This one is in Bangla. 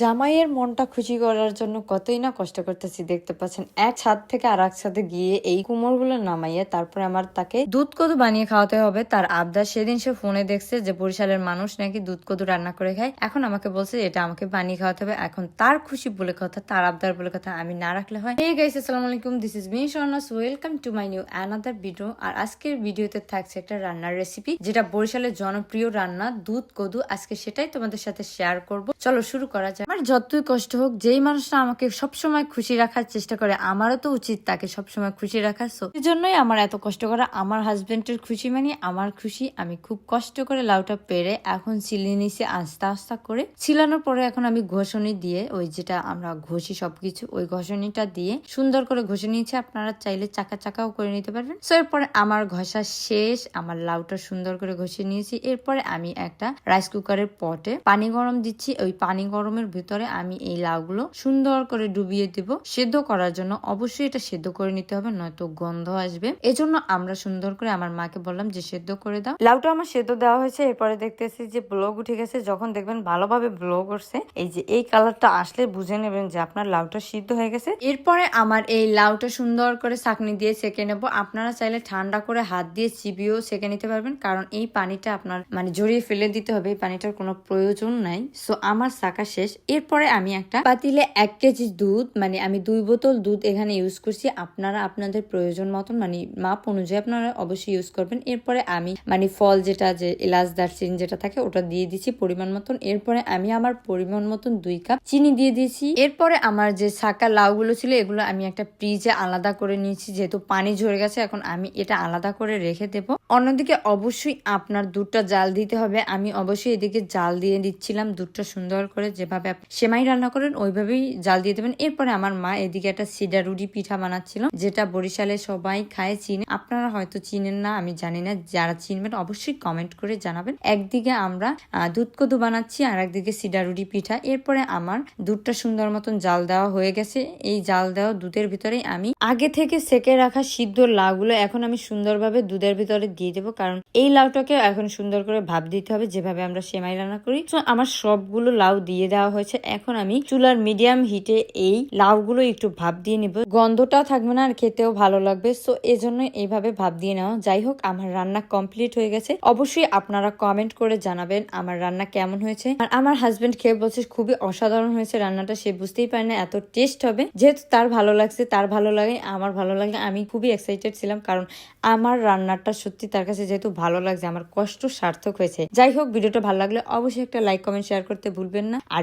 জামাইয়ের মনটা খুশি করার জন্য কতই না কষ্ট করতেছি, দেখতে পাচ্ছেন। এক ছাদ থেকে আর এক ছাদে গিয়ে এই কুমোরগুলো নামাইয়ে তারপরে আমার তাকে দুধ কদু বানিয়ে খাওয়াতে হবে। তার আবদার সেদিন সে ফোনে দেখছে যে বরিশালের মানুষ নাকি দুধ কদু রান্না করে খায়। এখন আমাকে বলছে এটা আমাকে বানিয়ে খাওয়াতে হবে। এখন তার খুশি বলে কথা, তার আবদার বলে কথা আমি না রাখলে হয়। এই গাইস আসসালামু আলাইকুম। This is me Shornas welcome to my new another video আর আজকের ভিডিওতে থাকছে একটা রান্নার রেসিপি যেটা বরিশালের জনপ্রিয় রান্না দুধ কদু আজকে সেটাই তোমাদের সাথে শেয়ার করব। চলো শুরু করা যাক। আমার যতই কষ্ট হোক, যেই মানুষটা আমাকে সবসময় খুশি রাখার চেষ্টা করে, আমারও তো উচিত তাকে সবসময় খুশি রাখার। সো এই জন্যই আমার এত কষ্ট করা, আমার হাজবেন্ডের খুশি মানে আমার খুশি, আমি খুব কষ্ট করে লাউটা পেরে এখন চিলি নিছি আস্তে আস্তে করে। ছিলানোর পরে এখন আমি ঘষণি দিয়ে, ওই যেটা আমরা ঘষি সবকিছু, ওই ঘষণিটা দিয়ে সুন্দর করে ঘষে নিয়েছি। আপনারা চাইলে চাকা চাকাও করে নিতে পারবেন। সো এরপরে আমার ঘষা শেষ, আমার লাউটা সুন্দর করে ঘষে নিয়েছি। এরপরে আমি একটা রাইস কুকারের পটে পানি গরম দিচ্ছি। ওই পানি গরমের ভিতরে আমি এই লাউগুলো সুন্দর করে ডুবিয়ে দিব। সেদ্ধ করার জন্য অবশ্যই এটা সেদ্ধ করে নিতে হবে নয়তো গন্ধ আসবে। এজন্য আমরা সুন্দর করে আমার মাকে বললাম যে সেদ্ধ করে দাও। লাউটা আমার সেদ্ধ দেওয়া হয়েছে এরপরে দেখতেছি যে ব্লগ উঠে গেছে। যখন দেখবেন ভালোভাবে ব্লগ করছে এই যে এই কালারটা আসলে বুঝে নেবেন যে আপনার লাউটা সিদ্ধ হয়ে গেছে। এরপরে আমার এই লাউটা সুন্দর করে চাকনি দিয়ে সেকে নেব। আপনারা চাইলে ঠান্ডা করে হাত দিয়ে চিবিয়েও সেকে নিতে পারবেন কারণ এই পানিটা আপনার মানে জড়িয়ে ফেলে দিতে হবে এই পানিটার কোনো প্রয়োজন নাই। সো আমার চাকা শেষ। এরপরে আমি একটা পাতিলে এক কেজি দুধ মানে আমি দুই বোতল দুধ এখানে ইউজ করছি। আপনারা আপনাদের প্রয়োজন মতন মানে মাপ অনুযায়ী আপনারা অবশ্যই ইউজ করবেন। এরপরে আমি মানে ফল যেটা, যে এলাচ, দারচিনি যেটা থাকে, ওটা দিয়ে দিচ্ছি পরিমাণ মতন। এরপরে আমি আমার পরিমাণ মতন দুই কাপ চিনি দিয়ে দিয়েছি। এরপরে আমার যে ছাকা লাউগুলো ছিল, এগুলো আমি একটা ফ্রিজে আলাদা করে নিয়েছি। যেহেতু পানি ঝরে গেছে, এখন আমি এটা আলাদা করে রেখে দেবো। অন্যদিকে অবশ্যই আপনার দুধটা জাল দিতে হবে। আমি অবশ্যই এদিকে জাল দিয়ে দিচ্ছিলাম দুধটা সুন্দর করে যেভাবে সেমাই রান্না করেন, ওইভাবেই জাল দিয়ে দেবেন। এরপরে আমার মা এদিকে একটা সিডা রুটি পিঠা বানাচ্ছিল, যেটা বরিশালে সবাই খায়, চিনে। আপনারা হয়তো চিনেন না, আমি জানি না, যারা চিনবেন অবশ্যই কমেন্ট করে জানাবেন। একদিকে আমরা দুধ কদু বানাচ্ছি, আর একদিকে সিডা রুটি পিঠা। এরপরে আমার দুধটা সুন্দর মতন জাল দেওয়া হয়ে গেছে। এই জাল দেওয়া দুধের ভিতরেই আমি আগে থেকে সেকে রাখা সিদ্ধ লাউগুলো এখন আমি সুন্দরভাবে দুধের ভিতরে দিয়ে দেবো, কারণ এই লাউটাকে এখন সুন্দর করে ভাব দিতে হবে, যেভাবে আমরা সেমাই রান্না করি। তো আমার সবগুলো লাউ দিয়ে দেওয়া হয়েছে। এখন আমি চুলার মিডিয়াম হিটে এই লাউগুলো একটু ভাব দিয়ে নেব। গন্ধটাও থাকবে না আর খেতেও ভালো লাগবে। সো এজন্য এইভাবে ভাব দিয়ে নেওয়া। যাই হোক, আমার রান্না কমপ্লিট হয়ে গেছে। অবশ্যই আপনারা কমেন্ট করে জানাবেন আমার রান্না কেমন হয়েছে। আর আমার হাজবেন্ড খেয়ে বলছে, খুবই অসাধারণ হয়েছে রান্নাটা। সে বুঝতেই পারে না, এত টেস্ট হবে। যেহেতু তার ভালো লাগছে, তার ভালো লাগে, আমার ভালো লাগে আমি খুবই এক্সাইটেড ছিলাম। কারণ আমার রান্নাটা সত্যি তার কাছে যেহেতু ভালো লাগছে, আমার কষ্ট সার্থক হয়েছে। যাই হোক, ভিডিওটা ভালো লাগলে অবশ্যই একটা লাইক কমেন্ট শেয়ার করতে ভুলবেন না। আর